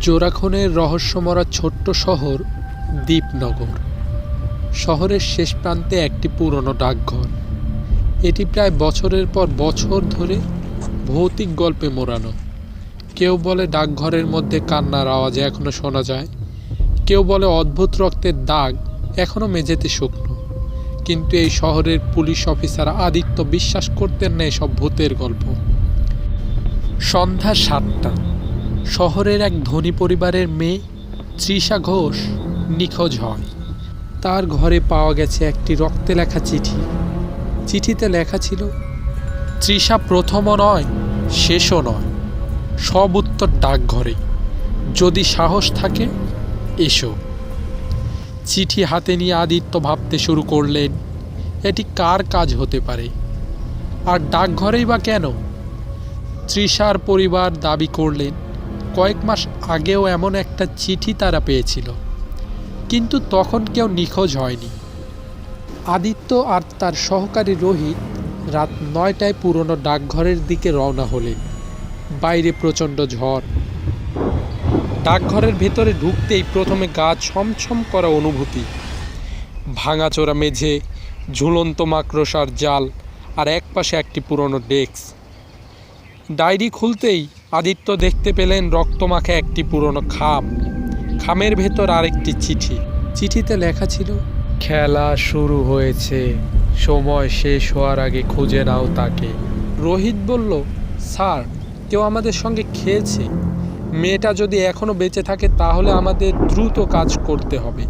জোড়াখনের রহস্যমরা ছোট্ট শহর দ্বীপনগর। শহরের শেষ প্রান্তে একটি পুরনো ডাকঘর। এটি প্রায় বছরের পর বছর ধরে ভৌতিক গল্পে মোড়ানো। কেউ বলে ডাকঘরের মধ্যে কান্নার আওয়াজ এখনও শোনা যায়। কেউ বলে অদ্ভুত রক্তের দাগ এখনও মেঝেতে শুকনো। কিন্তু এই শহরের পুলিশ অফিসার আদিত্য বিশ্বাস করতেন না এসব ভূতের গল্প। সন্ধ্যা সাতটা। শহরের এক ধনী পরিবারের মেয়ে, তৃষা ঘোষ, নিখোঁজ হয়। তার ঘরে পাওয়া গেছে একটি রক্তে লেখা চিঠি। চিঠিতে লেখা ছিল, তৃষা প্রথমও নয়, শেষও নয়। সব উত্তর ডাকঘরে। যদি সাহস থাকে, এসো। চিঠি হাতে নিয়ে আদিত্য ভাবতে শুরু করলেন, এটি কার কাজ হতে পারে? আর ডাকঘরেই বা কেন? তৃষার পরিবার দাবি করলেন কয়েক মাস আগেও এমন একটা চিঠি তারা পেয়েছিল। কিন্তু তখন কেউ নিখোঁজ হয়নি। আদিত্য আর তার সহকারী রোহিত রাত নয়টায় পুরনো ডাকঘরের দিকে রওনা হলেন। বাইরে প্রচণ্ড ঝড়। ডাকঘরের ভেতরে ঢুকতেই প্রথমে গা ছমছম করা অনুভূতি। ভাঙাচোরা মেঝে, ঝুলন্ত মাকড়সার জাল আর একপাশে একটি পুরনো ডেস্ক। ডায়েরি খুলতেই আদিত্য দেখতে পেলেন রক্তমাখা একটি পুরনো খাম। খামের ভেতর আরেকটি চিঠি। চিঠিতে লেখা ছিল, খেলা শুরু হয়েছে, সময় শেষ হওয়ার আগে খুঁজে নাও তাকে। রোহিত বলল, স্যার, কেউ আমাদের সঙ্গে খেয়েছে মেয়েটা যদি এখনও বেঁচে থাকে, তাহলে আমাদের দ্রুত কাজ করতে হবে।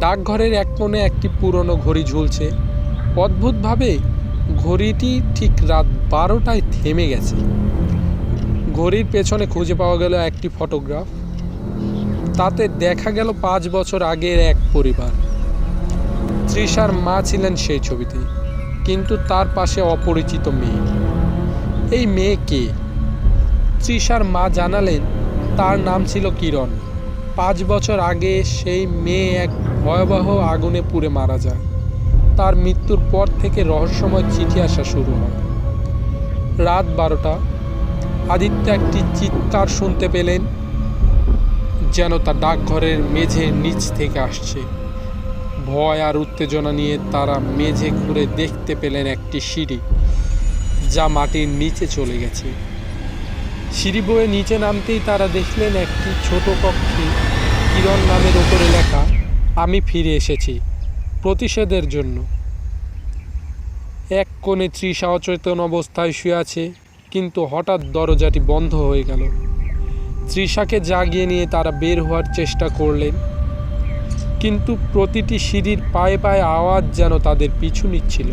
ডাকঘরের এক কোণে একটি পুরনো ঘড়ি ঝুলছে। অদ্ভুতভাবে ঘড়িটি ঠিক রাত বারোটায় থেমে গেছে। ঘড়ির পেছনে খুঁজে পাওয়া গেল একটি ফটোগ্রাফ। তাতে দেখা গেল পাঁচ বছর আগের এক পরিবার। তৃষার মা ছিলেন সেই ছবিতে, কিন্তু তার পাশে অপরিচিত মেয়ে। এই মেয়ে কে? তৃষার মা জানালেন, তার নাম ছিল কিরণ। পাঁচ বছর আগে সেই মেয়ে এক ভয়াবহ আগুনে পুড়ে মারা যায়। তার মৃত্যুর পর থেকে রহস্যময় চিঠি আসা শুরু হয়। রাত বারোটা আদিত্য একটি চিৎকার শুনতে পেলেন, যেন তার ডাকঘরের মেঝে নিচ থেকে আসছে। ভয় আর উত্তেজনা নিয়ে তারা মেঝে ঘুরে দেখতে পেলেন একটি সিঁড়ি, যা মাটির নিচে চলে গেছে। সিঁড়ি বয়ে নিচে নামতেই তারা দেখলেন একটি ছোট কক্ষে কিরণ নামের ওপরে লেখা, আমি ফিরে এসেছি প্রতিষেধের জন্য। এক কোণে তৃষা অচেতন অবস্থায় শুয়ে আছে কিন্তু হঠাৎ দরজাটি বন্ধ হয়ে গেল। তৃষাকে জাগিয়ে নিয়ে তারা বের হওয়ার চেষ্টা করলেন। কিন্তু প্রতিটি সিঁড়ির পায়ে পায়ে আওয়াজ যেন তাদের পিছু নিচ্ছিল।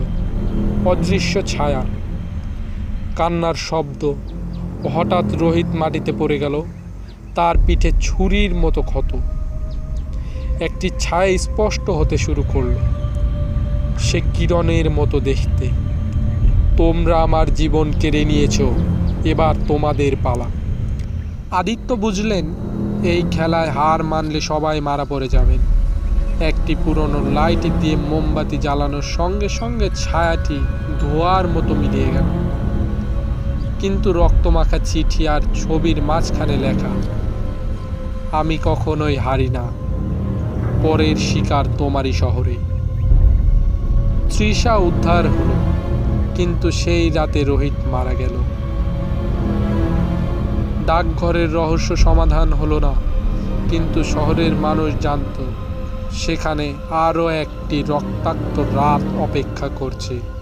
অদৃশ্য ছায়া, কান্নার শব্দ, হঠাৎ রোহিত মাটিতে পড়ে গেল, তার পিঠে ছুরির মতো ক্ষত। একটি ছায়া স্পষ্ট হতে শুরু করল। সে কিরণের মতো দেখতে। তোমরা আমার জীবন কেড়ে নিয়েছ, এবার তোমাদের পালা। আদিত্য বুঝলেন, এই খেলায় হার মানলে সবাই মারা পড়ে যাবেন। একটি পুরনো লাইট দিয়ে মোমবাতি জ্বালানোর সঙ্গে সঙ্গে ছায়াটি ধোয়ার মতো মিলিয়ে গেল। কিন্তু রক্তমাখা চিঠি আর ছবির মাঝখানে লেখা, আমি কখনোই হারি না। পরের শিকার তোমারই শহরে। তৃষা উদ্ধার হলো। কিন্তু সেই রাতে রোহিত মারা গেল। ডাকঘরের রহস্য সমাধান হলো না, কিন্তু শহরের মানুষ জানত, সেখানে আরও একটি রক্তাক্ত রাত অপেক্ষা করছে।